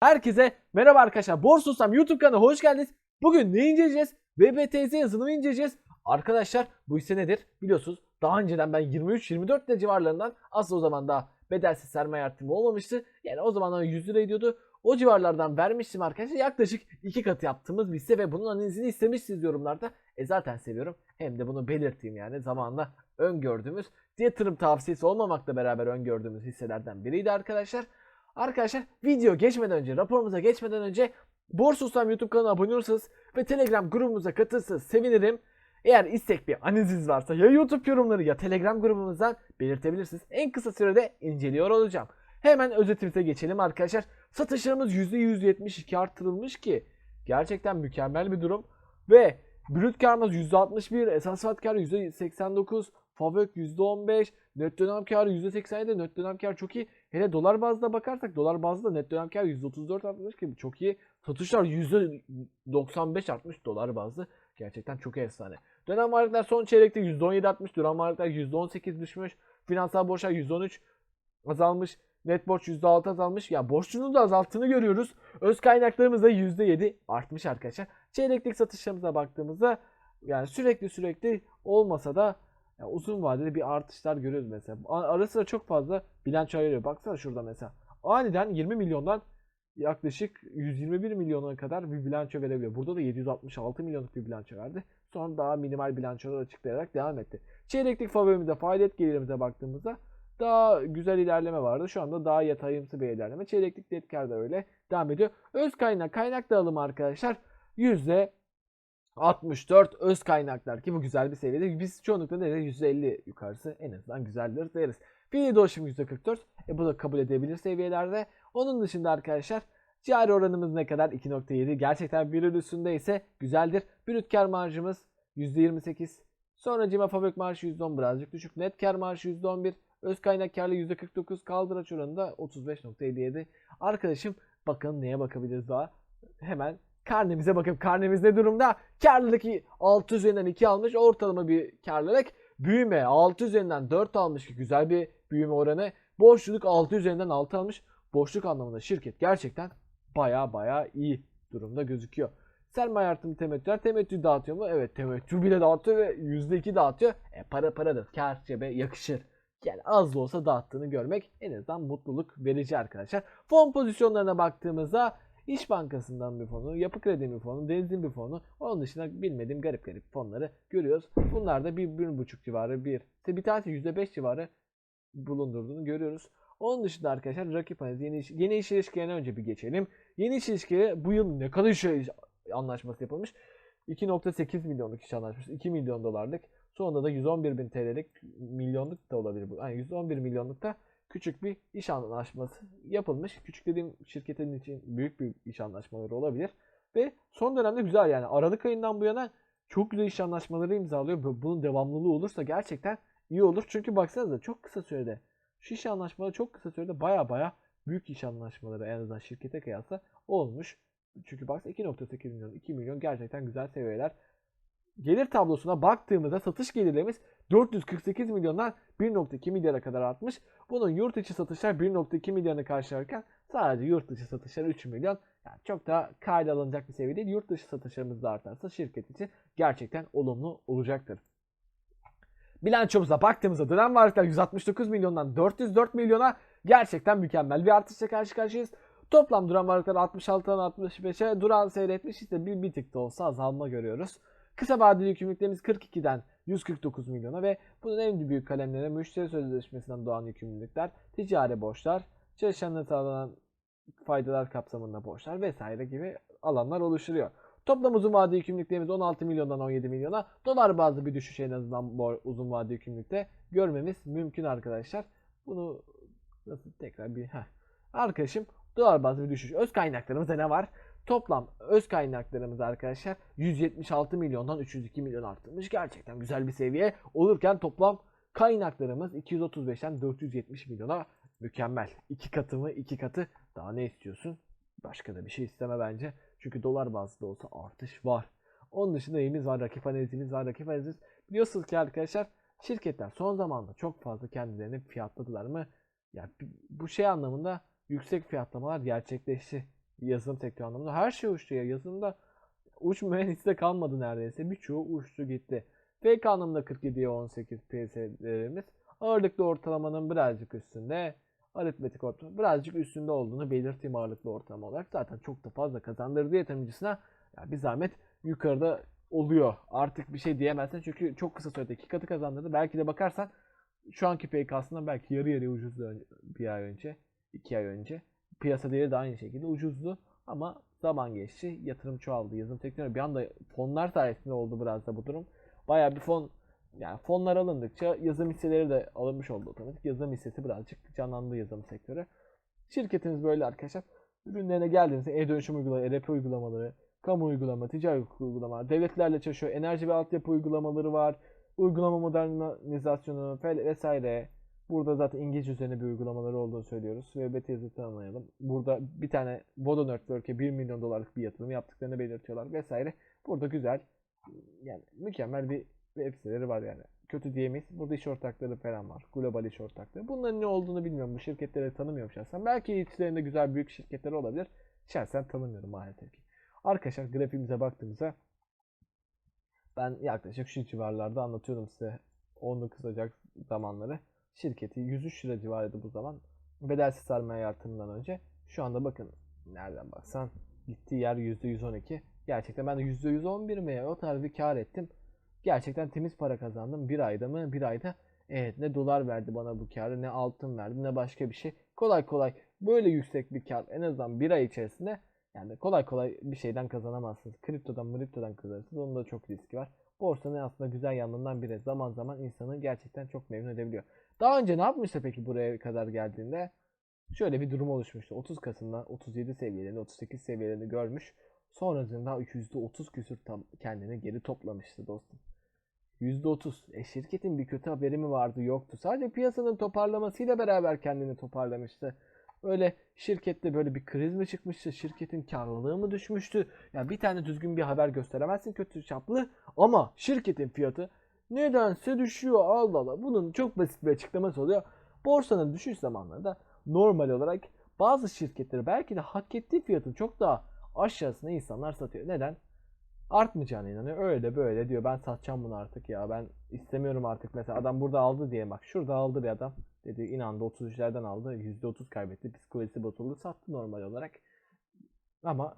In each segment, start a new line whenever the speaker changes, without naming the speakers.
Herkese merhaba arkadaşlar. Borsusam YouTube kanalına hoş geldiniz. Bugün ne inceleyeceğiz? VBTZ yazılımı inceleyeceğiz. Arkadaşlar bu ise nedir? Biliyorsunuz daha önceden ben 23-24 lira civarlarından aslında o zaman daha bedelsiz sermaye artımı olmamıştı. Yani o zamanlar 100 lira ediyordu. O civarlardan vermiştim arkadaşlar. Yaklaşık iki katı yaptığımız bir hisse ve bunun analizini istemişsiniz yorumlarda. E zaten seviyorum. Hem de bunu belirteyim yani zamanla öngördüğümüz yatırım tavsiyesi olmamakla beraber öngördüğümüz hisselerden biriydi arkadaşlar. Arkadaşlar video geçmeden önce, raporumuza geçmeden önce Borsusam YouTube kanalına abone olursanız ve Telegram grubumuza katılırsanız sevinirim. Eğer istek bir analiziniz varsa ya YouTube yorumları ya Telegram grubumuzdan belirtebilirsiniz. En kısa sürede inceliyor olacağım. Hemen özetimize geçelim arkadaşlar. Satışlarımız %172 arttırılmış ki gerçekten mükemmel bir durum. Ve brüt karımız %61, esas fiyat karı %89, Favök %15, net dönem karı %87, net dönem karı çok iyi. Hele dolar bazda bakarsak dolar bazda net dönem karı %34 artmış ki çok iyi. Satışlar %95 artmış dolar bazlı. Gerçekten çok efsane. Dönem varlıklar son çeyrekte %17 artmış. Dönem varlıklar %18 düşmüş. Finansal borçlar %13 azalmış. Net borç %6 azalmış. Ya borçluluğu da azalttığını görüyoruz. Öz kaynaklarımız da %7 artmış arkadaşlar. Çeyreklik satışlarımıza baktığımızda yani sürekli sürekli olmasa da ya uzun vadede bir artışlar görüyoruz mesela. Ara sıra çok fazla bilanço ayırıyor. Baksana şurada mesela. Aniden 20 milyondan yaklaşık 121 milyona kadar bir bilanço verebiliyor. Burada da 766 milyonluk bir bilanço verdi. Sonra daha minimal bilançolar açıklayarak devam etti. Çeyreklik favorimizde faaliyet gelirimize baktığımızda daha güzel ilerleme vardı. Şu anda daha yatayımsı bir ilerleme. Çeyreklik net kar da öyle devam ediyor. Öz kaynak kaynak dağılımı arkadaşlar yüzde 64 öz kaynaklar ki bu güzel bir seviyede. Biz çoğunlukla ne deriz? %50 yukarısı en azından güzeldir deriz. Fiili dolaşım %44. E bu da kabul edebilir seviyelerde. Onun dışında arkadaşlar cari oranımız ne kadar? 2.7. Gerçekten bir üstünde ise güzeldir. Brüt kar marjımız %28. Sonra cima fabrik marşı %10 birazcık düşük. Net kar marşı %11. Öz kaynak karlı %49. Kaldıraç oranı da 35.57. Arkadaşım bakın neye bakabiliriz daha? Hemen karnemize bakıp karnemiz ne durumda? Karlılık 6 üzerinden 2 almış. Ortalama bir karlılık. Büyüme 6 üzerinden 4 almış ki güzel bir büyüme oranı. Borçluluk 6 üzerinden 6 almış. Boşluk anlamında şirket gerçekten baya baya iyi durumda gözüküyor. Sermaye artımı temettüler temettü dağıtıyor mu? Evet temettü bile dağıtıyor ve %2 dağıtıyor. E para paradır. Kar cebe yakışır. Yani az da olsa dağıttığını görmek en azından mutluluk verici arkadaşlar. Fon pozisyonlarına baktığımızda İş Bankası'ndan bir fonu, Yapı Kredi bir fonu, Deniz'in bir fonu. Onun dışında bilmediğim garip garip fonları görüyoruz. Bunlar da bir, bir buçuk civarı bir. Bir tanesi %5 civarı bulundurduğunu görüyoruz. Onun dışında arkadaşlar rakip analizi yeni iş, yeni iş ilişkilerine önce bir geçelim. Yeni iş ilişkileri bu yıl ne kadar iş anlaşması yapılmış? 2.8 milyonluk iş anlaşması, 2 milyon dolarlık. Sonunda da 111 bin TL'lik milyonluk da olabilir bu. Yani 111 milyonluk da küçük bir iş anlaşması yapılmış. Küçük dediğim şirketin için büyük bir iş anlaşmaları olabilir. Ve son dönemde güzel yani Aralık ayından bu yana çok güzel iş anlaşmaları imzalıyor. Bu- Bunun devamlılığı olursa gerçekten iyi olur. Çünkü baksanıza çok kısa sürede şu iş anlaşmaları çok kısa sürede baya baya büyük iş anlaşmaları en azından şirkete kıyasla olmuş. Çünkü baksana 2.8 milyon, 2 milyon gerçekten güzel seviyeler. Gelir tablosuna baktığımızda satış gelirlerimiz 448 milyondan 1.2 milyara kadar artmış. Bunun yurt içi satışlar 1.2 milyarını karşılarken sadece yurt dışı satışlar 3 milyon. Yani çok da kayda alınacak bir seviye değil. Yurt dışı satışlarımız da artarsa şirket için gerçekten olumlu olacaktır. Bilançomuza baktığımızda dönem varlıklar 169 milyondan 404 milyona gerçekten mükemmel bir artışla karşı karşıyayız. Toplam duran varlıklar 66'dan 65'e duran seyretmiş işte bir, bir tık da olsa azalma görüyoruz. Kısa vadeli yükümlülüklerimiz 42'den 149 milyona ve bunun en büyük kalemleri müşteri sözleşmesinden doğan yükümlülükler, ticari borçlar, çalışanlara sağlanan faydalar kapsamında borçlar vesaire gibi alanlar oluşturuyor. Toplam uzun vadeli yükümlülüklerimiz 16 milyondan 17 milyona dolar bazlı bir düşüş en azından uzun vadeli yükümlülükte görmemiz mümkün arkadaşlar. Bunu nasıl tekrar bir heh. Arkadaşım dolar bazlı bir düşüş. Öz kaynaklarımızda ne var? Toplam öz kaynaklarımız arkadaşlar 176 milyondan 302 milyon artmış. Gerçekten güzel bir seviye olurken toplam kaynaklarımız 235'ten 470 milyona mükemmel. İki katı mı? iki katı. Daha ne istiyorsun? Başka da bir şey isteme bence. Çünkü dolar bazlı da olsa artış var. Onun dışında neyimiz var? Rakip analizimiz var. Rakip analizimiz. Biliyorsunuz ki arkadaşlar şirketler son zamanda çok fazla kendilerini fiyatladılar mı? Ya bu şey anlamında yüksek fiyatlamalar gerçekleşti. Yazılım sektörü anlamında. Her şey uçtu ya. Yazılımda uçmayan hisse kalmadı neredeyse. Birçoğu uçtu gitti. Fake anlamda 47'ye 18 piyasalarımız ağırlıklı ortalamanın birazcık üstünde. Aritmetik ortalama birazcık üstünde olduğunu belirteyim ağırlıklı ortalama olarak. Zaten çok da fazla kazandırdı yatırımcısına. Ya bir zahmet yukarıda oluyor. Artık bir şey diyemezsin çünkü çok kısa sürede iki katı kazandırdı. Belki de bakarsan şu anki PK'sından belki yarı yarıya ucuzdu bir ay önce, iki ay önce. Piyasa değeri de aynı şekilde ucuzdu ama zaman geçti, yatırım çoğaldı. Yazılım sektörü bir anda fonlar sayesinde oldu biraz da bu durum. Bayağı bir fon yani fonlar alındıkça yazılım hisseleri de alınmış oldu otomatik. Yazılım hissesi birazcık canlandı yazılım sektörü. Şirketiniz böyle arkadaşlar. Ürünlerine geldiğinizde e-dönüşüm uygulamaları, ERP uygulamaları, kamu uygulama, ticari hukuk uygulamaları, devletlerle çalışıyor, enerji ve altyapı uygulamaları var, uygulama modernizasyonu vesaire. Burada zaten İngilizce üzerine bir uygulamaları olduğunu söylüyoruz. VBT yazı tanımlayalım. Burada bir tane Vodo Network'e 1 milyon dolarlık bir yatırım yaptıklarını belirtiyorlar vesaire. Burada güzel yani mükemmel bir web siteleri var yani. Kötü diyemeyiz. Burada iş ortakları falan var. Global iş ortakları. Bunların ne olduğunu bilmiyorum. Bu şirketleri tanımıyorum şahsen. Belki içlerinde güzel büyük şirketler olabilir. Şahsen tanımıyorum maalesef ki. Arkadaşlar grafiğimize baktığımızda ben yaklaşık şu civarlarda anlatıyordum size 19 Ocak zamanları. Şirketi 103 lira civarıydı bu zaman. Bedelsiz sermaye yatırımından önce. Şu anda bakın nereden baksan gittiği yer %112. Gerçekten ben de %111 mi o tarz bir kar ettim. Gerçekten temiz para kazandım. Bir ayda mı? Bir ayda evet ne dolar verdi bana bu karı ne altın verdi ne başka bir şey. Kolay kolay böyle yüksek bir kar en azından bir ay içerisinde yani kolay kolay bir şeyden kazanamazsınız. Kriptodan mriptodan kazanırsınız. Onun da çok riski var. Borsanın aslında güzel yanlarından biri. Zaman zaman insanı gerçekten çok memnun edebiliyor. Daha önce ne yapmıştı peki buraya kadar geldiğinde? Şöyle bir durum oluşmuştu. 30 Kasım'da 37 seviyelerini, 38 seviyelerini görmüş. Sonrasında %30 küsür tam kendini geri toplamıştı dostum. %30. E şirketin bir kötü haberi mi vardı? Yoktu. Sadece piyasanın toparlamasıyla beraber kendini toparlamıştı. Öyle şirkette böyle bir kriz mi çıkmıştı? Şirketin karlılığı mı düşmüştü? Ya bir tane düzgün bir haber gösteremezsin kötü çaplı ama şirketin fiyatı nedense düşüyor. Allah Allah. Bunun çok basit bir açıklaması oluyor. Borsanın düşüş zamanlarında normal olarak bazı şirketleri belki de hak ettiği fiyatın çok daha aşağısına insanlar satıyor. Neden? Artmayacağına inanıyor. Öyle böyle diyor. Ben satacağım bunu artık ya. Ben istemiyorum artık. Mesela adam burada aldı diye bak. Şurada aldı bir adam. Dedi inandı 33'lerden aldı. %30 kaybetti. Psikolojisi bozuldu. Sattı normal olarak. Ama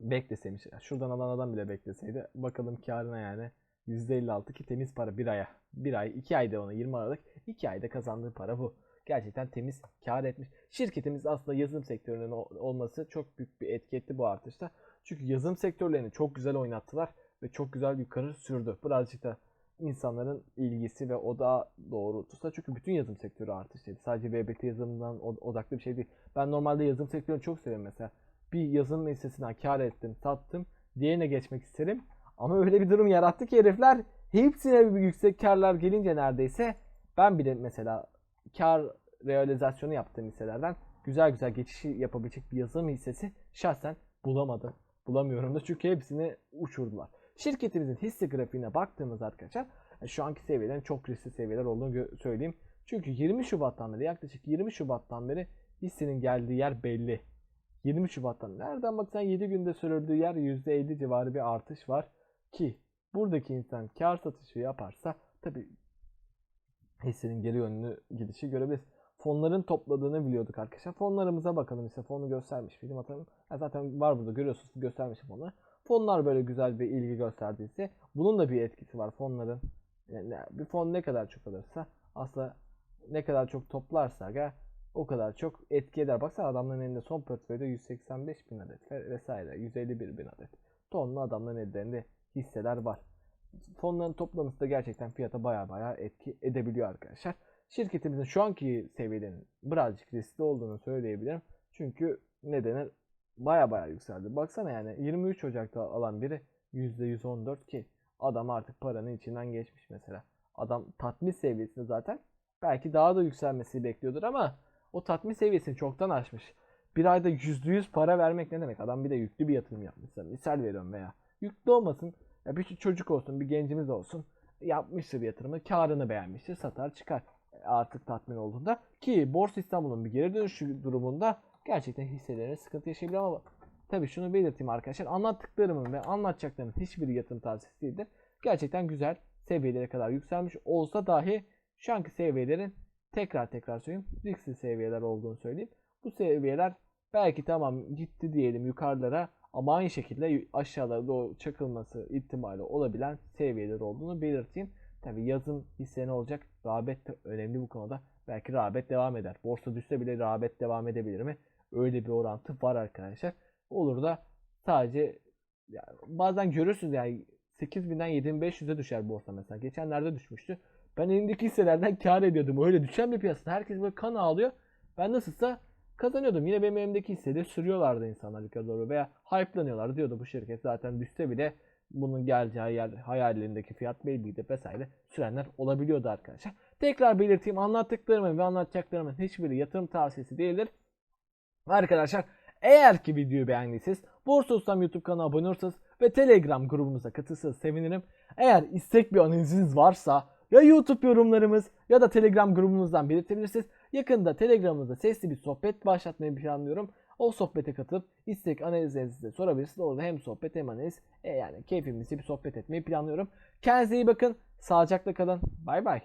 bekleseymiş. Şuradan alan adam bile bekleseydi. Bakalım karına yani. %56 ki temiz para bir aya. Bir ay, iki ayda ona 20 Aralık. iki ayda kazandığı para bu. Gerçekten temiz kar etmiş. Şirketimiz aslında yazılım sektörünün ol- olması çok büyük bir etki etti bu artışta. Çünkü yazılım sektörlerini çok güzel oynattılar ve çok güzel yukarı sürdü. Birazcık da insanların ilgisi ve odağı doğrultusunda çünkü bütün yazılım sektörü artıştaydı. Sadece VBT yazılımından od- odaklı bir şey değil. Ben normalde yazılım sektörünü çok seviyorum mesela. Bir yazılım hissesinden kar ettim, sattım. Diğerine geçmek isterim. Ama öyle bir durum yarattı ki herifler hepsine bir yüksek karlar gelince neredeyse ben bile mesela kar realizasyonu yaptığım hisselerden güzel güzel geçişi yapabilecek bir yazılım hissesi şahsen bulamadım. Bulamıyorum da çünkü hepsini uçurdular. Şirketimizin hisse grafiğine baktığımız arkadaşlar şu anki seviyelerin çok riskli seviyeler olduğunu söyleyeyim. Çünkü 20 Şubat'tan beri yaklaşık 20 Şubat'tan beri hissenin geldiği yer belli. 20 Şubat'tan nereden baksan 7 günde sürdüğü yer %50 civarı bir artış var ki buradaki insan kar satışı yaparsa tabi hissenin geri yönlü gidişi görebiliriz. Fonların topladığını biliyorduk arkadaşlar. Fonlarımıza bakalım işte fonu göstermiş film atalım. Ya zaten var burada görüyorsunuz göstermiş fonları. Fonlar böyle güzel bir ilgi gösterdiyse bunun da bir etkisi var fonların. Yani bir fon ne kadar çok alırsa aslında ne kadar çok toplarsa aga, o kadar çok etki eder. Baksana adamların elinde son portföyde 185 bin adet ve- vesaire 151 bin adet. Tonlu adamların ellerinde hisseler var. Fonların toplaması da gerçekten fiyata baya baya etki edebiliyor arkadaşlar. Şirketimizin şu anki seviyelerinin birazcık riskli olduğunu söyleyebilirim. Çünkü nedeni baya baya yükseldi. Baksana yani 23 Ocak'ta alan biri %114 ki adam artık paranın içinden geçmiş mesela. Adam tatmin seviyesinde zaten belki daha da yükselmesi bekliyordur ama o tatmin seviyesini çoktan aşmış. Bir ayda %100 para vermek ne demek? Adam bir de yüklü bir yatırım yapmışsa. Misal veriyorum veya. Yüklü olmasın. Ya bir çocuk olsun, bir gencimiz olsun. Yapmıştır yatırımı, karını beğenmiştir, satar çıkar. E, Artık tatmin olduğunda. Ki Borsa İstanbul'un bir geri dönüşü durumunda gerçekten hisselerine sıkıntı yaşayabilir ama tabii şunu belirteyim arkadaşlar. Anlattıklarımın ve anlatacaklarımın hiçbiri yatırım tavsiyesi değildir. Gerçekten güzel seviyelere kadar yükselmiş olsa dahi şu anki seviyelerin tekrar tekrar söyleyeyim riskli seviyeler olduğunu söyleyeyim. Bu seviyeler belki tamam gitti diyelim yukarılara ama aynı şekilde aşağılara doğru çakılması ihtimali olabilen seviyeler olduğunu belirteyim. Tabi yazın hisse ne olacak? Rağbet de önemli bu konuda. Belki rağbet devam eder. Borsa düşse bile rağbet devam edebilir mi? Öyle bir orantı var arkadaşlar. Olur da sadece yani bazen görürsünüz yani 8000'den 7500'e düşer borsa mesela. Geçenlerde düşmüştü. Ben elimdeki hisselerden kar ediyordum. Öyle düşen bir piyasada herkes böyle kan ağlıyor. Ben nasılsa kazanıyordum. Yine benim elimdeki hisseleri sürüyorlardı insanlar yukarı doğru veya hype'lanıyorlar diyordu bu şirket zaten düşse bile bunun geleceği yer hayallerindeki fiyat belliydi vesaire sürenler olabiliyordu arkadaşlar. Tekrar belirteyim anlattıklarımın ve anlatacaklarımın hiçbiri yatırım tavsiyesi değildir. Arkadaşlar eğer ki videoyu beğendiyseniz Borsa Ustam YouTube kanalına abone olursanız ve Telegram grubumuza katılırsanız sevinirim. Eğer istek bir analiziniz varsa ya YouTube yorumlarımız ya da Telegram grubumuzdan belirtebilirsiniz. Yakında Telegram'ımızda sesli bir sohbet başlatmayı planlıyorum. O sohbete katılıp istek analizlerinizi de sorabilirsiniz. Orada hem sohbet hem analiz e yani keyfimizce bir sohbet etmeyi planlıyorum. Kendinize iyi bakın. Sağlıcakla kalın. Bay bay.